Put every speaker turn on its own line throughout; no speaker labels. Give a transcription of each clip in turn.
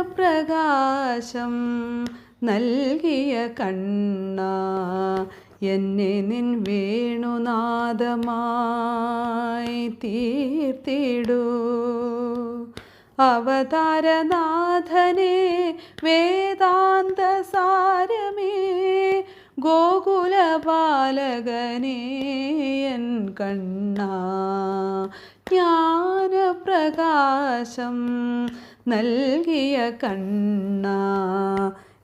ജ്ഞാനപ്രകാശം നൽകിയ കണ്ണ എന്നെ നിൻ വേണുനാഥമായി തീർത്തിടൂ. അവതാരനാഥനെ വേദാന്ത സാരമേ ഗോകുല ബാലകനെ എൻ കണ്ണ. ജ്ഞാനപ്രകാശം നൽകിയ കണ്ണ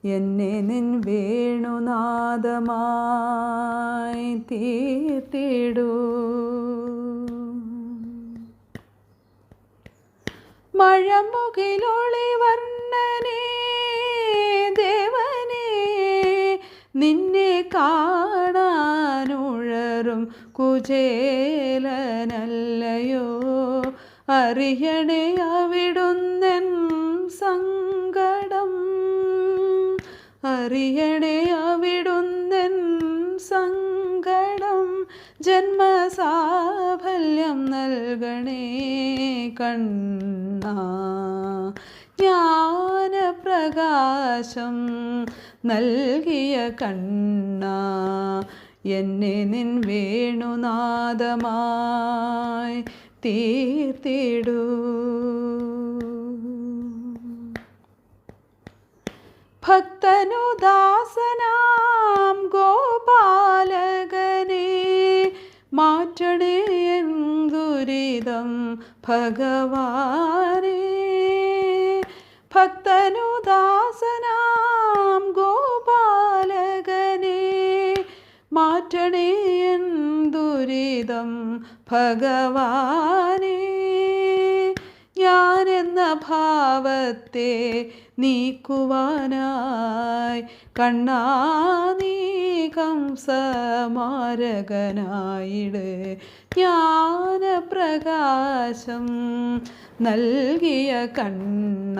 എന്നെ നിൻ വേണുനാദമായി തീർത്തിടൂ. മഴമുകിലൊളി വർണനേ ദേവനേ നിന്നെ കാണാനുഴറും കുചേലനല്ലയോ. അറിയണേ അവിടുന്നൻ അറിയണേ അവിടുന്നൻ സങ്കടം ജന്മസാഫല്യം നൽകണേ കണ്ണ. ജ്ഞാനപ്രകാശം നൽകിയ കണ്ണ എന്നെ നിൻ വേണുനാദമായി തീർത്തിടൂ. ഭക്തനു ദാസനാം ഗോപാലകനെ. മാറ്റണേ ദുരിതം ഭഗവാനെ. ഭക്തനു ദാസനാം ഗോപാലകനെ. മാറ്റണേ ദുരിതം ഭഗവാനേ. ഞാനെന്ന ഭാവത്തെ നീക്കുവാനായി കണ്ണാ നീ കംസമാരകനായിട് ജ്ഞാനപ്രകാശം നൽകിയ കണ്ണ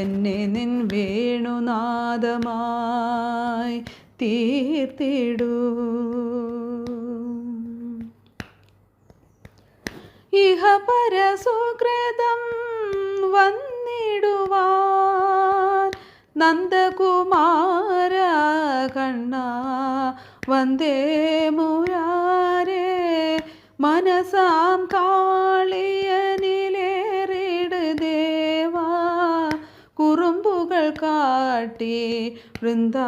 എന്നെ നിൻ വേണുനാദമായി തീർത്തിടൂ. ഇഹപരസുകൃതം വന്നിടുവാൻ നന്ദകുമാര കണ്ണ വന്ദേ മുരാരേ മനസാം കാളിയനിലേറിട് ദേവാ കുറുമ്പുകൾ കാട്ടി വൃന്ദാവനമാക്കിട്.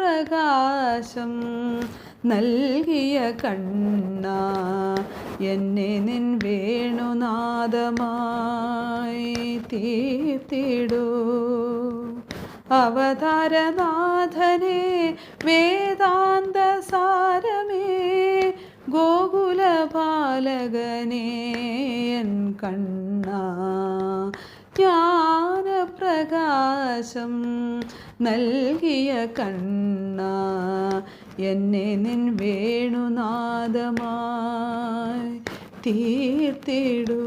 ജ്ഞാനപ്രകാശം നൽകിയ കണ്ണ എന്നെ നിൻ വേണുനാഥമായി തീർത്തിടൂ. അവതാരനാഥനെ വേദാന്ത സാരമേ ഗോകുലപാലകനേ എൻ കണ്ണ ജ്ഞാനപ്രകാശം നൽകിയ കണ്ണ എന്നെ നിൻ വേണുനാദമായി തീർത്തിടൂ.